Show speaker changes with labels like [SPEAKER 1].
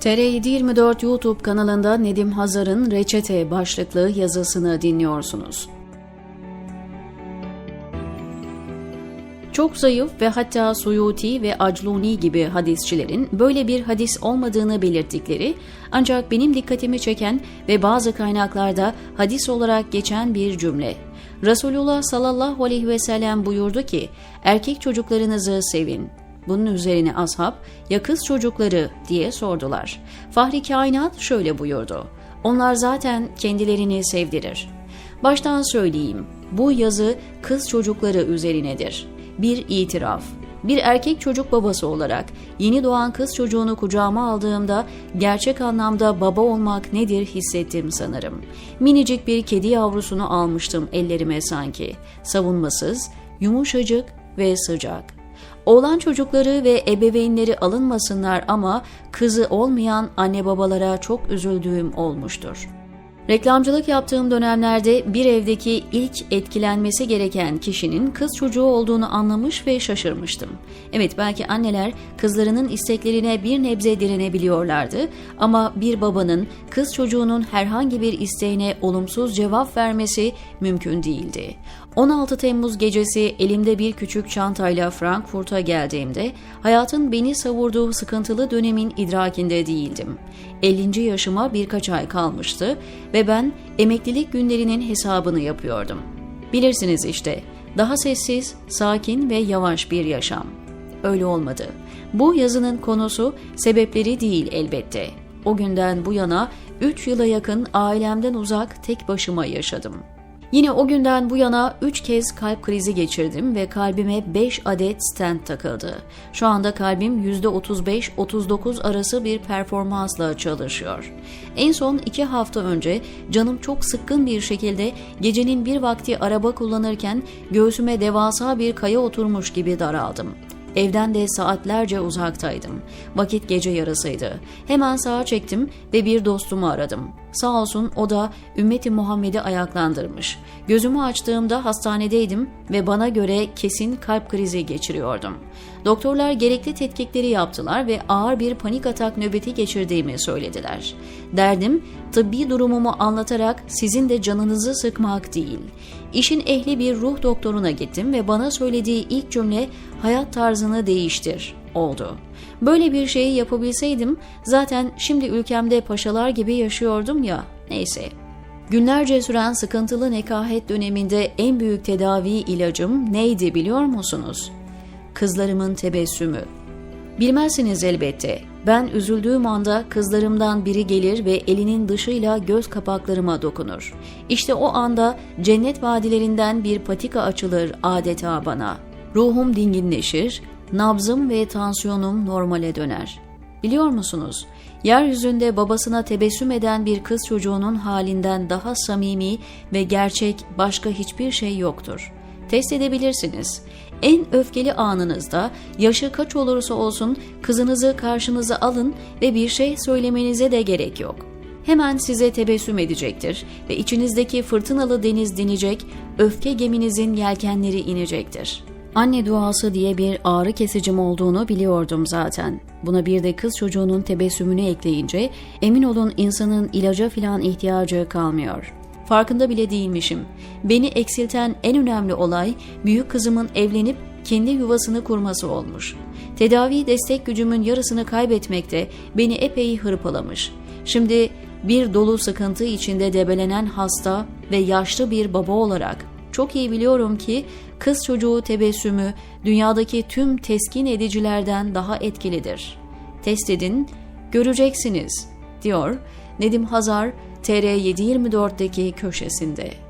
[SPEAKER 1] TR724 YouTube kanalında Nedim Hazar'ın Reçete başlıklı yazısını dinliyorsunuz. Çok zayıf ve hatta Suyuti ve Acluni gibi hadisçilerin böyle bir hadis olmadığını belirttikleri ancak benim dikkatimi çeken ve bazı kaynaklarda hadis olarak geçen bir cümle. Resulullah sallallahu aleyhi ve sellem buyurdu ki, erkek çocuklarınızı sevin, bunun üzerine ashab ya kız çocukları diye sordular. Fahri kainat şöyle buyurdu. Onlar zaten kendilerini sevdirir. Baştan söyleyeyim. Bu yazı kız çocukları üzerinedir. Bir itiraf. Bir erkek çocuk babası olarak yeni doğan kız çocuğunu kucağıma aldığımda gerçek anlamda baba olmak nedir hissettim sanırım. Minicik bir kedi yavrusunu almıştım ellerime sanki. Savunmasız, yumuşacık ve sıcak. Oğlan çocukları ve ebeveynleri alınmasınlar ama kızı olmayan anne babalara çok üzüldüğüm olmuştur. Reklamcılık yaptığım dönemlerde bir evdeki ilk etkilenmesi gereken kişinin kız çocuğu olduğunu anlamış ve şaşırmıştım. Evet belki anneler kızlarının isteklerine bir nebze direnebiliyorlardı ama bir babanın kız çocuğunun herhangi bir isteğine olumsuz cevap vermesi mümkün değildi. 16 Temmuz gecesi elimde bir küçük çantayla Frankfurt'a geldiğimde hayatın beni savurduğu sıkıntılı dönemin idrakinde değildim. 50. yaşıma birkaç ay kalmıştı ve ben emeklilik günlerinin hesabını yapıyordum. Bilirsiniz işte, daha sessiz, sakin ve yavaş bir yaşam. Öyle olmadı. Bu yazının konusu sebepleri değil elbette. O günden bu yana 3 yıla yakın ailemden uzak tek başıma yaşadım. Yine o günden bu yana 3 kez kalp krizi geçirdim ve kalbime 5 adet stent takıldı. Şu anda kalbim %35-39 arası bir performansla çalışıyor. En son 2 hafta önce canım çok sıkkın bir şekilde gecenin bir vakti araba kullanırken göğsüme devasa bir kaya oturmuş gibi daraldım. Evden de saatlerce uzaktaydım. Vakit gece yarısıydı. Hemen sağa çektim ve bir dostumu aradım. Sağ olsun o da ümmeti Muhammed'i ayaklandırmış. Gözümü açtığımda hastanedeydim ve bana göre kesin kalp krizi geçiriyordum. Doktorlar gerekli tetkikleri yaptılar ve ağır bir panik atak nöbeti geçirdiğimi söylediler. Derdim tıbbi durumumu anlatarak sizin de canınızı sıkmak değil. İşin ehli bir ruh doktoruna gittim ve bana söylediği ilk cümle hayat tarzını değiştir oldu. Böyle bir şeyi yapabilseydim zaten şimdi ülkemde paşalar gibi yaşıyordum ya neyse. Günlerce süren sıkıntılı nekahet döneminde en büyük tedavi ilacım neydi biliyor musunuz? Kızlarımın tebessümü. Bilmezsiniz elbette. Ben üzüldüğüm anda kızlarımdan biri gelir ve elinin dışıyla göz kapaklarıma dokunur. İşte o anda cennet vadilerinden bir patika açılır adeta bana. Ruhum dinginleşir, nabzım ve tansiyonum normale döner. Biliyor musunuz? Yeryüzünde babasına tebessüm eden bir kız çocuğunun halinden daha samimi ve gerçek başka hiçbir şey yoktur. Test edebilirsiniz. En öfkeli anınızda yaşı kaç olursa olsun kızınızı karşınıza alın ve bir şey söylemenize de gerek yok. Hemen size tebessüm edecektir ve içinizdeki fırtınalı deniz dinecek, öfke geminizin yelkenleri inecektir.'' Anne duası diye bir ağrı kesicim olduğunu biliyordum zaten. Buna bir de kız çocuğunun tebessümünü ekleyince emin olun insanın ilaca filan ihtiyacı kalmıyor. Farkında bile değilmişim. Beni eksilten en önemli olay büyük kızımın evlenip kendi yuvasını kurması olmuş. Tedavi destek gücümün yarısını kaybetmekte beni epey hırpalamış. Şimdi bir dolu sıkıntı içinde debelenen hasta ve yaşlı bir baba olarak çok iyi biliyorum ki kız çocuğu tebessümü dünyadaki tüm teskin edicilerden daha etkilidir. Test edin, göreceksiniz, diyor Nedim Hazar TR724'deki köşesinde.